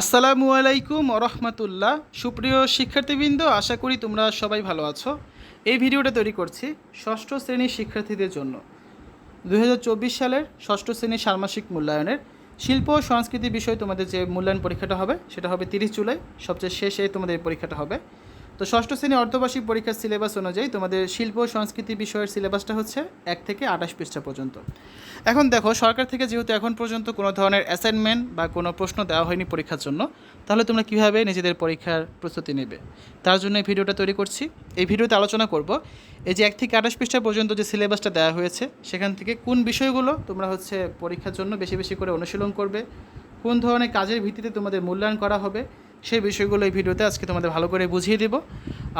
আসসালামু আলাইকুম রহমতুল্লাহ সুপ্রিয় শিক্ষার্থীবৃন্দ, আশা করি তোমরা সবাই ভালো আছো। এই ভিডিওটা তৈরি করছি ষষ্ঠ শ্রেণির শিক্ষার্থীদের জন্য। দুহাজার চব্বিশ সালের ষষ্ঠ শ্রেণির ষান্মাসিক মূল্যায়নের শিল্প ও সংস্কৃতি বিষয়ে তোমাদের যে মূল্যায়ন পরীক্ষাটা হবে, সেটা হবে তিরিশ জুলাই। সবচেয়ে শেষে তোমাদের পরীক্ষাটা হবে। তো ষষ্ঠ শ্রেণি অর্ধবার্ষিক পরীক্ষার সিলেবাস অনুযায়ী তোমাদের শিল্প সংস্কৃতি বিষয়ের সিলেবাসটা হচ্ছে এক থেকে আঠাশ পৃষ্ঠা পর্যন্ত। এখন দেখো, সরকার থেকে যেহেতু এখন পর্যন্ত কোনো ধরনের অ্যাসাইনমেন্ট বা কোনো প্রশ্ন দেওয়া হয়নি পরীক্ষার জন্য, তাহলে তোমরা কীভাবে নিজেদের পরীক্ষার প্রস্তুতি নেবে? তার জন্য এই ভিডিওটা তৈরি করছি। এই ভিডিওতে আলোচনা করব এই যে এক থেকে আঠাশ পৃষ্ঠা পর্যন্ত যে সিলেবাসটা দেওয়া হয়েছে, সেখান থেকে কোন বিষয়গুলো তোমরা হচ্ছে পরীক্ষার জন্য বেশি বেশি করে অনুশীলন করবে, কোন ধরনের কাজের ভিত্তিতে তোমাদের মূল্যায়ন করা হবে সেই বিষয়গুলো এই ভিডিওতে আজকে তোমাদের ভালো করে বুঝিয়ে দেবো।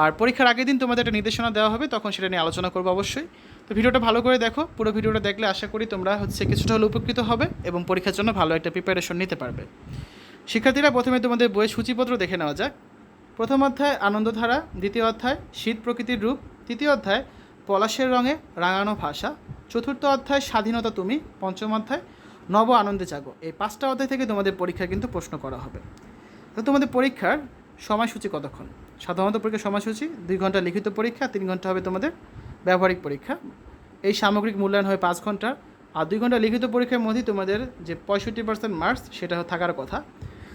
আর পরীক্ষার আগের দিন তোমাদের একটা নির্দেশনা দেওয়া হবে, তখন সেটা নিয়ে আলোচনা করব অবশ্যই। তো ভিডিওটা ভালো করে দেখো, পুরো ভিডিওটা দেখলে আশা করি তোমরা হচ্ছে কিছুটা হলে উপকৃত হবে এবং পরীক্ষার জন্য ভালো একটা প্রিপারেশন নিতে পারবে। শিক্ষার্থীরা প্রথমে তোমাদের বইয়ের সূচিপত্র দেখে নেওয়া যাক। প্রথম অধ্যায়, আনন্দধারা, দ্বিতীয় অধ্যায়, শীত প্রকৃতির রূপ, তৃতীয় অধ্যায়, পলাশের রঙে রাঙানো ভাষা, চতুর্থ অধ্যায়, স্বাধীনতা তুমি, পঞ্চম অধ্যায়, নব আনন্দে জাগো। এই পাঁচটা অধ্যায় থেকে তোমাদের পরীক্ষা কিন্তু প্রশ্ন করা হবে। তো তোমাদের পরীক্ষার সময়সূচি কতক্ষণ? সাধারণত পরীক্ষার সময়সূচি দুই ঘণ্টা লিখিত পরীক্ষা, তিন ঘণ্টা হবে তোমাদের ব্যবহারিক পরীক্ষা। এই সামগ্রিক মূল্যায়ন হয় পাঁচ ঘণ্টা আর দুই ঘণ্টা লিখিত পরীক্ষার মধ্যেই তোমাদের যে পঁয়ষট্টি পার্সেন্ট মার্কস সেটা থাকার কথা।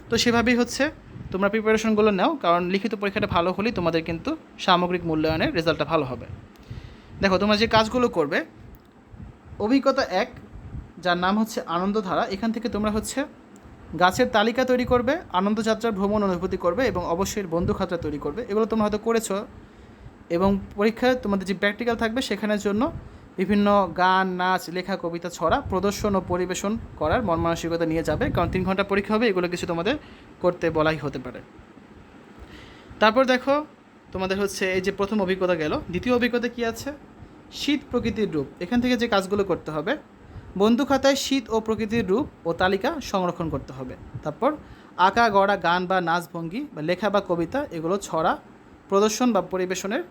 তো সেভাবেই হচ্ছে, তোমরা প্রিপারেশনগুলো নাও, কারণ লিখিত পরীক্ষাটা ভালো হলেই তোমাদের কিন্তু সামগ্রিক মূল্যায়নের রেজাল্টটা ভালো হবে। দেখো, তোমরা যে কাজগুলো করবে, অভিজ্ঞতা এক, যার নাম হচ্ছে আনন্দধারা, এখান থেকে তোমরা হচ্ছে গাছের তালিকা তৈরি করবে, আনন্দযাত্রার ভ্রমণ অনুভূতি করবে এবং অবশ্যই বন্ধু খাতা তৈরি করবে। এগুলো তোমরা হয়তো করেছ এবং পরীক্ষায় তোমাদের যে প্র্যাকটিক্যাল থাকবে সেখানের জন্য বিভিন্ন গান, নাচ, লেখা, কবিতা ছড়া, প্রদর্শন ও পরিবেশন করার মন মানসিকতা নিয়ে যাবে। কারণ তিন ঘণ্টা পরীক্ষা হবে, এগুলো কিছু তোমাদের করতে বলাই হতে পারে। তারপর দেখো, তোমাদের হচ্ছে এই যে প্রথম অভিজ্ঞতা গেল। দ্বিতীয় অভিজ্ঞতা কী আছে? শীত প্রকৃতির রূপ। এখান থেকে যে কাজগুলো করতে হবে বন্ধু খাতায় শীত ও প্রকৃতির রূপ ও তালিকা সংরক্ষণ করতে হবে। তারপর আঁকা, গড়া, গান বা নাচ ভঙ্গি বা লেখা বা কবিতা এগুলো ছড়া, প্রদর্শন বা পরিবেশনের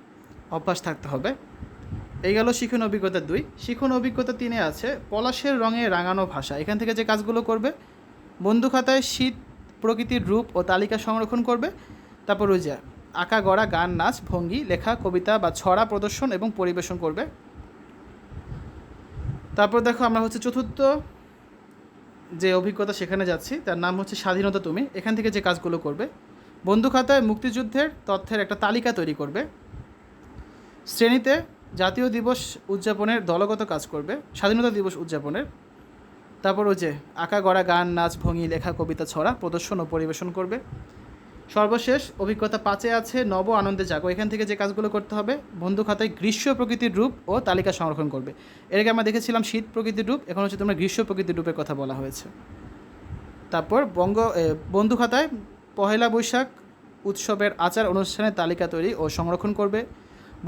অভ্যাস থাকতে হবে। এই গেল শিখন অভিজ্ঞতা দুই। শিখন অভিজ্ঞতা তিনে আছে, পলাশের রঙে রাঙানো ভাষা। এখান থেকে যে কাজগুলো করবে বন্ধু খাতায় শীত, প্রকৃতির রূপ ও তালিকা সংরক্ষণ করবে। তারপর ওই যে, আঁকা, গড়া, গান, নাচ, ভঙ্গি, লেখা, কবিতা বা ছড়া, প্রদর্শন এবং পরিবেশন করবে। তারপর দেখো আমরা হচ্ছে চতুর্থ যে অভিজ্ঞতা সেখানে যাচ্ছি, তার নাম হচ্ছে স্বাধীনতা তুমি। এখান থেকে যে কাজগুলো করবে বন্ধু খাতায় মুক্তিযুদ্ধের তথ্যের একটা তালিকা তৈরি করবে। শ্রেণীতে জাতীয় দিবস উদযাপনের দলগত কাজ করবে, স্বাধীনতা দিবস উদযাপনের। তারপর ওই যে আঁকা, গড়া, গান, নাচ, ভঙ্গি, লেখা, কবিতা, ছড়া প্রদর্শন ও পরিবেশন করবে। সর্বশেষ অভিজ্ঞতা পাঁচে আছে নব আনন্দে জাগো। এখান থেকে যে কাজগুলো করতে হবে, বন্ধু খাতায় গ্রীষ্ম প্রকৃতির রূপ ও তালিকা সংরক্ষণ করবে। এর আগে আমরা দেখেছিলাম শীত প্রকৃতির রূপ, এখন হচ্ছে তোমরা গ্রীষ্ম প্রকৃতির রূপের কথা বলা হয়েছে। তারপর বঙ্গ বন্ধু খাতায় পহেলা বৈশাখ উৎসবের আচার অনুষ্ঠানের তালিকা তৈরি ও সংরক্ষণ করবে।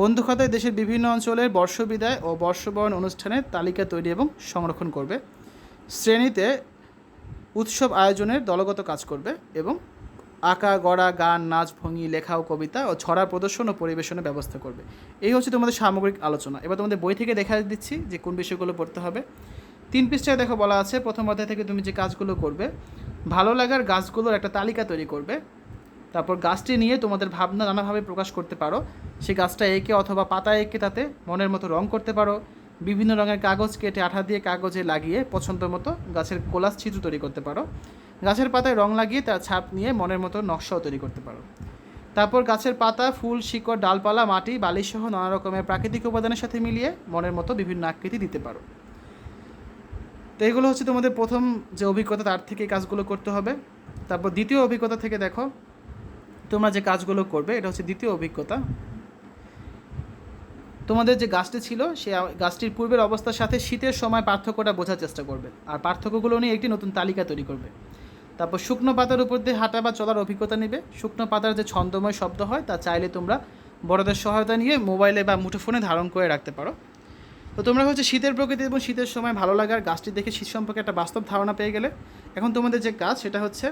বন্ধু খাতায় দেশের বিভিন্ন অঞ্চলের বর্ষবিদায় ও বর্ষবরণ অনুষ্ঠানের তালিকা তৈরি এবং সংরক্ষণ করবে। শ্রেণীতে উৎসব আয়োজনের দলগত কাজ করবে এবং আঁকা, গড়া, গান, নাচ, ভঙ্গি লেখা ও কবিতা ও ছড়া প্রদর্শন ও পরিবেশনের ব্যবস্থা করবে। এই হচ্ছে তোমাদের সামগ্রিক আলোচনা। এবার তোমাদের বই থেকে দেখা দিচ্ছি যে কোন বিষয়গুলো পড়তে হবে। তিন পৃষ্ঠায় দেখো বলা আছে, প্রথম অধ্যায় থেকে তুমি যে কাজগুলো করবে, ভালো লাগার গাছগুলোর একটা তালিকা তৈরি করবে। তারপর গাছটি নিয়ে তোমাদের ভাবনা নানাভাবে প্রকাশ করতে পারো। সেই গাছটা এঁকে অথবা পাতা এঁকে তাতে মনের মতো রং করতে পারো। বিভিন্ন রঙের কাগজ কেটে আঠা দিয়ে কাগজে লাগিয়ে পছন্দ মতো গাছের কোলাস চিত্র তৈরি করতে পারো। গাছের পাতায় রং লাগিয়ে তার ছাপ নিয়ে মনের মতো নকশাও তৈরি করতে পারো। তারপর গাছের পাতা, ফুল, শিকড়, ডালপালা, মাটি বালিসহ নানা রকমের প্রাকৃতিক উপাদানের সাথে মিলিয়ে মনের মতো বিভিন্ন আকৃতি দিতে পারো। তো এগুলো হচ্ছে তোমাদের প্রথম যে অভিজ্ঞতা, তার থেকে কাজগুলো করতে হবে। তারপর দ্বিতীয় অভিজ্ঞতা থেকে দেখো, তোমরা যে কাজগুলো করবে, এটা হচ্ছে দ্বিতীয় অভিজ্ঞতা। তোমাদের যে গাছটি ছিল, সে গাছটির পূর্বের অবস্থার সাথে শীতের সময় পার্থক্যটা বোঝার চেষ্টা করবে। আর পার্থক্যগুলো নিয়ে একটি নতুন তালিকা তৈরি করবে। তারপর শুকনো পাতার উপর দিয়ে হাঁটা বা চলার অভিজ্ঞতা নেবে। শুকনো পাতার যে ছন্দময় শব্দ হয়, তা চাইলে তোমরা বড়দের সহায়তা নিয়ে মোবাইলে বা মুঠোফোনে ধারণ করে রাখতে পারো। তো তোমরা হচ্ছে শীতের প্রকৃতি এবং শীতের সময় ভালো লাগার গাছটি দেখে শীত সম্পর্কে একটা বাস্তব ধারণা পেয়ে গেলে। এখন তোমাদের যে কাজ সেটা হচ্ছে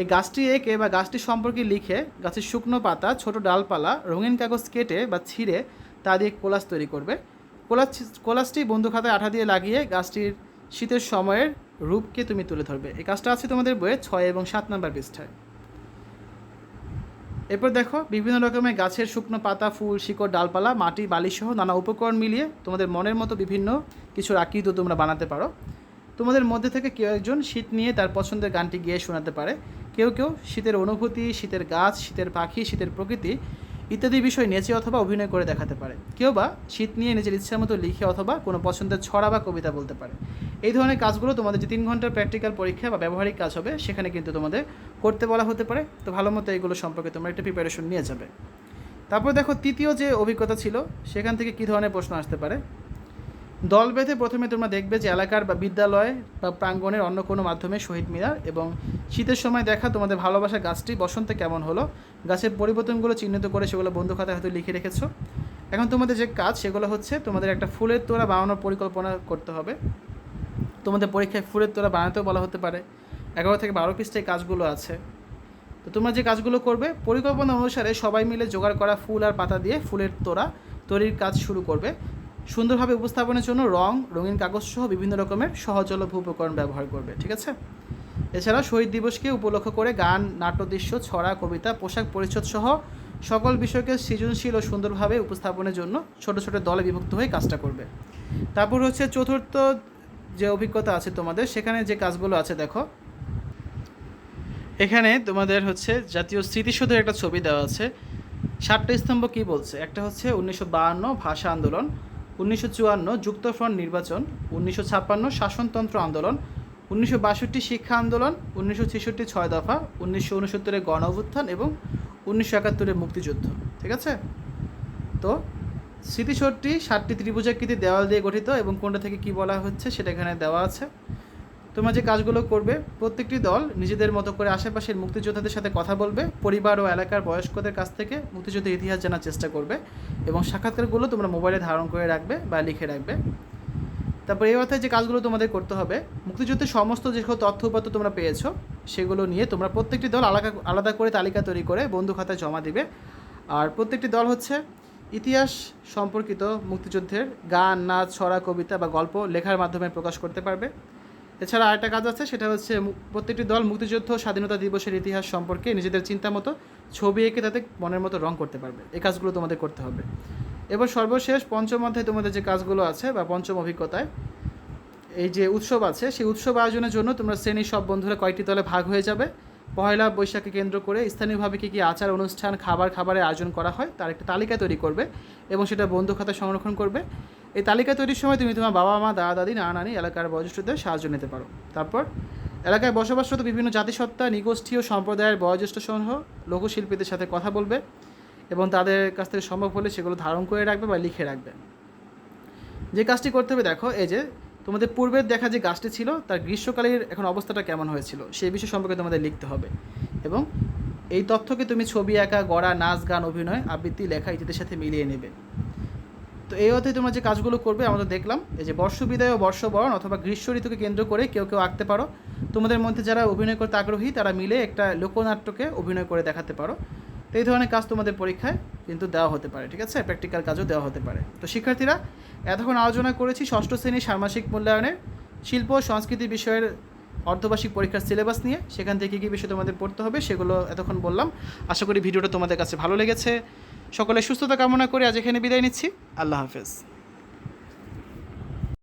এই গাছটি এঁকে বা গাছটি সম্পর্কে লিখে গাছের শুকনো পাতা, ছোট ডালপালা, রঙিন কাগজ কেটে বা ছিঁড়ে তা দিয়ে কোলাস তৈরি করবে। কোলাস, কোলাসটি বন্ধু খাতায় আঠা দিয়ে লাগিয়ে গাছটির শীতের সময়ের রূপকে তুমি তুলে ধরবে। এই কাজটা আছে তোমাদের বইয়ে ছয় এবং সাত নাম্বার পৃষ্ঠায়। এরপর দেখো, বিভিন্ন রকমের গাছের শুকনো পাতা, ফুল, শিকড়, ডালপালা, মাটি বালি সহ নানা উপকরণ মিলিয়ে তোমাদের মনের মতো বিভিন্ন কিছুর আকৃতি তোমরা বানাতে পারো। তোমাদের মধ্যে থেকে কেউ একজন শীত নিয়ে তার পছন্দের গানটি গিয়ে শোনাতে পারে। কেউ কেউ শীতের অনুভূতি, শীতের গাছ, শীতের পাখি, শীতের প্রকৃতি ইত্যাদি বিষয় নেচে অথবা অভিনয় করে দেখাতে পারে। কেউ বা শীত নিয়ে নিজের ইচ্ছা মতো লিখে অথবা কোনো পছন্দের ছড়া বা কবিতা বলতে পারে। এই ধরনের কাজগুলো তোমাদের যে তিন ঘণ্টার প্র্যাকটিক্যাল পরীক্ষা বা ব্যবহারিক কাজ হবে, সেখানে কিন্তু তোমাদের করতে বলা হতে পারে। তো ভালো মতো এগুলো সম্পর্কে তোমরা একটা প্রিপারেশন নিয়ে যাবে। তারপর দেখো, তৃতীয় যে অভিজ্ঞতা ছিল, সেখান থেকে কী ধরনের প্রশ্ন আসতে পারে? দল বেঁধে প্রথমে তোমরা দেখবে যে এলাকার বা বিদ্যালয় বা প্রাঙ্গণের অন্য কোনো মাধ্যমে শহীদ মিনার এবং শীতের সময় দেখা তোমাদের ভালোবাসা গাছটি, বসন্তে কেমন হলো, গাছের পরিবর্তনগুলো চিহ্নিত করে সেগুলো বন্ধু খাতায় হয়তো লিখে রেখেছো। এখন তোমাদের যে কাজ, সেগুলো হচ্ছে তোমাদের একটা ফুলের তোড়া বানানোর পরিকল্পনা করতে হবে। তোমাদের পরীক্ষায় ফুলের তোড়া বানাতেও বলা হতে পারে। এগারো থেকে বারো পৃষ্ঠায় কাজগুলো আছে। তো তোমরা যে কাজগুলো করবে, পরিকল্পনা অনুসারে সবাই মিলে জোগাড় করা ফুল আর পাতা দিয়ে ফুলের তোড়া তৈরির কাজ শুরু করবে। সুন্দরভাবে উপস্থাপনের জন্য রং, রঙিন কাগজ সহ বিভিন্ন রকমের সহজলভ্য উপকরণ ব্যবহার করবে, ঠিক আছে? এছাড়া শহীদ দিবসকে উপলক্ষ করে গান নাট্যদৃশ্য ছড়া, কবিতা, পোশাক পরিচ্ছদ সহ সকল বিষয়কে সৃজনশীল ও সুন্দরভাবে উপস্থাপনের জন্য ছোট ছোট দলে বিভক্ত হয়ে কাজটা করবে। তারপর হচ্ছে চতুর্থ যে অভিজ্ঞতা আছে তোমাদের, সেখানে যে কাজগুলো আছে দেখো। এখানে তোমাদের হচ্ছে জাতীয় স্মৃতিসৌধের একটা ছবি দেওয়া আছে। সাতটা স্তম্ভ কী বলছে? একটা হচ্ছে উনিশশো ভাষা আন্দোলন, উনিশশো চুয়ান্ন যুক্তফ্রন্ট নির্বাচন, উনিশশো ছাপ্পান্ন শাসনতন্ত্র আন্দোলন, উনিশশো বাষট্টি শিক্ষা আন্দোলন, উনিশশো ছেষট্টি ছয় দফা, উনিশশো উনসত্তরে গণ অভ্যুত্থান এবং উনিশশো একাত্তরের মুক্তিযুদ্ধ। ঠিক আছে? তো স্মৃতিসৌধটি সাতটি ত্রিভুজাকৃতি দেওয়াল দিয়ে গঠিত এবং কোনটা থেকে কি বলা হচ্ছে সেটা এখানে দেওয়া আছে। তোমরা যে কাজগুলো করবে, প্রত্যেকটি দল নিজেদের মতো করে আশেপাশের মুক্তিযোদ্ধাদের সাথে কথা বলবে, পরিবার ও এলাকার বয়স্কদের কাছ থেকে মুক্তিযুদ্ধের ইতিহাস জানার চেষ্টা করবে এবং সাক্ষাৎকারগুলো তোমরা মোবাইলে ধারণ করে রাখবে বা লিখে রাখবে। তারপর এই অর্থে যে কাজগুলো তোমাদের করতে হবে, মুক্তিযুদ্ধের সমস্ত যে তথ্য উপাত্ত তোমরা পেয়েছ, সেগুলো নিয়ে তোমরা প্রত্যেকটি দল আলাদা আলাদা করে তালিকা তৈরি করে বন্ধু খাতায় জমা দিবে। আর প্রত্যেকটি দল হচ্ছে ইতিহাস সম্পর্কিত মুক্তিযুদ্ধের গান, নাচ, ছড়া, কবিতা বা গল্প লেখার মাধ্যমে প্রকাশ করতে পারবে। এছাড়া আরেকটা কাজ আছে, সেটা হচ্ছে প্রত্যেকটি দল মুক্তিযুদ্ধ স্বাধীনতা দিবসের ইতিহাস সম্পর্কে নিজেদের চিন্তা মতো ছবি এঁকে তাতে মনের মতো রং করতে পারবে। এই কাজগুলো তোমাদের করতে হবে। এবার সর্বশেষ পঞ্চম অধ্যায়ে তোমাদের যে কাজগুলো আছে বা পঞ্চম অভিজ্ঞতায়, এই যে উৎসব আছে, সেই উৎসব আয়োজনের জন্য তোমরা শ্রেণির সব বন্ধুরা কয়েকটি দলে ভাগ হয়ে যাবে। পয়লা বৈশাখকে কেন্দ্র করে স্থানীয়ভাবে কী কী আচার অনুষ্ঠান, খাবার, খাবারের আয়োজন করা হয়, তার একটা তালিকা তৈরি করবে এবং সেটা বন্ধু খাতা সংরক্ষণ করবে। এই তালিকা তৈরির সময় তুমি তোমার বাবা মা দাদা দাদি নানা নানি এলাকার বয়োজ্যেষ্ঠদের সাহায্য নিতে পারো। তারপর এলাকায় বসবাসরত বিভিন্ন জাতিসত্তা, নিগোষ্ঠী ও সম্প্রদায়ের বয়োজ্যেষ্ঠ সহ লোকশিল্পীদের সাথে কথা বলবে এবং তাদের কাছ থেকে সম্ভব হলে সেগুলো ধারণ করে রাখবে বা লিখে রাখবে। যে কাজটি করতে হবে, দেখো, এই যে তোমাদের পূর্বের দেখা যে গাছটি ছিল, তার গ্রীষ্মকালের এখন অবস্থাটা কেমন হয়েছিল, সেই বিষয় সম্পর্কে তোমাদের লিখতে হবে। এবং এই তথ্যকে তুমি ছবি আঁকা, গড়া, নাচ, গান, অভিনয়, আবৃত্তি, লেখা ইত্যাদির সাথে মিলিয়ে নেবে। তো এই অর্থে তোমরা যে কাজগুলো করবে, আমরা দেখলাম, এই যে বর্ষ বিদায় ও বর্ষবরণ অথবা গ্রীষ্ম ঋতুকে কেন্দ্র করে কেউ কেউ আঁকতে পারো। তোমাদের মধ্যে যারা অভিনয় করতে আগ্রহী, তারা মিলে একটা লোকনাট্যকে অভিনয় করে দেখাতে পারো। তো এই ধরনের কাজ তোমাদের পরীক্ষায় কিন্তু দেওয়া হতে পারে, ঠিক আছে? প্র্যাকটিক্যাল কাজও দেওয়া হতে পারে। তো শিক্ষার্থীরা, এতক্ষণ আলোচনা করেছি ষষ্ঠ শ্রেণির ষান্মাসিক মূল্যায়নের শিল্প সংস্কৃতি বিষয়ের অর্ধবার্ষিক পরীক্ষার সিলেবাস নিয়ে, সেখান থেকে কী কী বিষয় তোমাদের পড়তে হবে সেগুলো এতক্ষণ বললাম। আশা করি ভিডিওটা তোমাদের কাছে ভালো লেগেছে। সকলে সুস্থতা কামনা করে আজ এখানে বিদায় নিচ্ছি। আল্লাহ হাফেজ।